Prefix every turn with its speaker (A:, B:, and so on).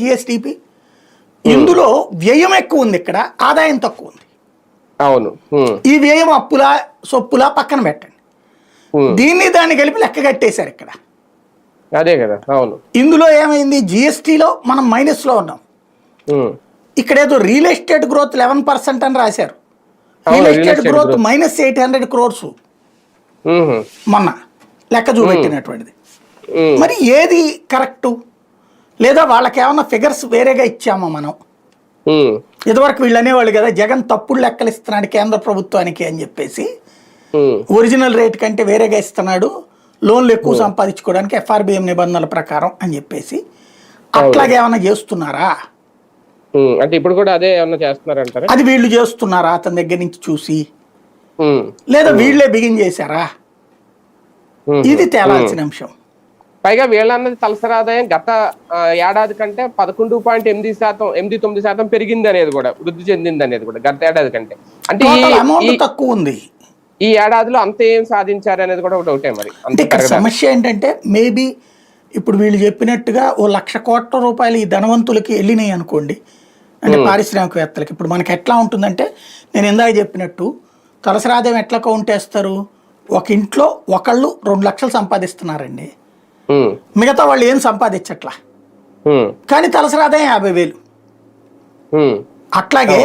A: GSTP ఇందులో వ్యయం ఎక్కువ ఉంది ఇక్కడ ఆదాయం తక్కువ ఉంది.
B: అవును. ఉమ్,
A: ఈ వ్యయం అప్పులా సొప్పులా పక్కన పెట్టండి.
B: ఉమ్,
A: దీన్ని దాన్ని కలిపి లెక్క కట్టేశారు ఇక్కడ.
B: అదే కదా అవును.
A: ఇందులో ఏమైంది? జిఎస్టీలో మనం మైనస్లో ఉన్నాం. ఇక్కడ ఏదో real estate growth eleven percent అని రాశారు. Real estate growth. Minus eight hundred crores మొన్న లెక్క చూపెట్టినటువంటిది. మరి ఏది కరెక్టు? లేదా వాళ్ళకి ఏమన్నా ఫిగర్స్ వేరేగా ఇచ్చామా మనం? ఇదివరకు వీళ్ళు అనేవాళ్ళు కదా జగన్ తప్పుడు లెక్కలు ఇస్తున్నాడు కేంద్ర ప్రభుత్వానికి అని చెప్పేసి ఒరిజినల్ రేట్ కంటే వేరేగా ఇస్తున్నాడు లోన్లు ఎక్కువ సంపాదించుకోవడానికి ఎఫ్ఆర్బిఎం నిబంధనల ప్రకారం అని చెప్పేసి అట్లాగే ఏమైనా చేస్తున్నారా?
B: అంటే ఇప్పుడు కూడా అదే ఏమన్నా చేస్తున్నారంటారా?
A: అది వీళ్ళు చేస్తున్నారా అతని దగ్గర నుంచి చూసి? లేదా వీళ్ళే బిగిన్ చేశారా? ఇది తేలాల్సిన అంశం.
B: పైగా వీళ్ళన్నది తలసరి ఆదాయం గత ఏడాది కంటే పదకొండు పాయింట్ ఎనిమిది శాతం ఎనిమిది తొమ్మిది శాతం పెరిగింది అనేది కూడా వృద్ధి చెందింది అనేది కూడా గత ఏడాది కంటే. అంటే
A: తక్కువ ఉంది.
B: ఈ ఏడాదిలో అంత ఏం సాధించారు అనేది కూడా ఒకటి ఒకటే మరి.
A: అంటే ఇక్కడ. సమస్య ఏంటంటే మేబీ ఇప్పుడు వీళ్ళు చెప్పినట్టుగా ఓ లక్ష కోట్ల రూపాయలు ఈ ధనవంతులకి వెళ్ళినాయి అనుకోండి అంటే పారిశ్రామికవేత్తలకి. ఇప్పుడు మనకి ఎట్లా ఉంటుందంటే నేను ఇందాక చెప్పినట్టు తలసరి ఆదాయం ఎట్లా కౌంట్ వేస్తారు ఒక ఇంట్లో ఒకళ్ళు రెండు లక్షలు సంపాదిస్తున్నారండి. మిగతా వాళ్ళు ఏం సంపాదించట్లా? కానీ తలసరి ఆదాయం యాభై వేలు. అట్లాగే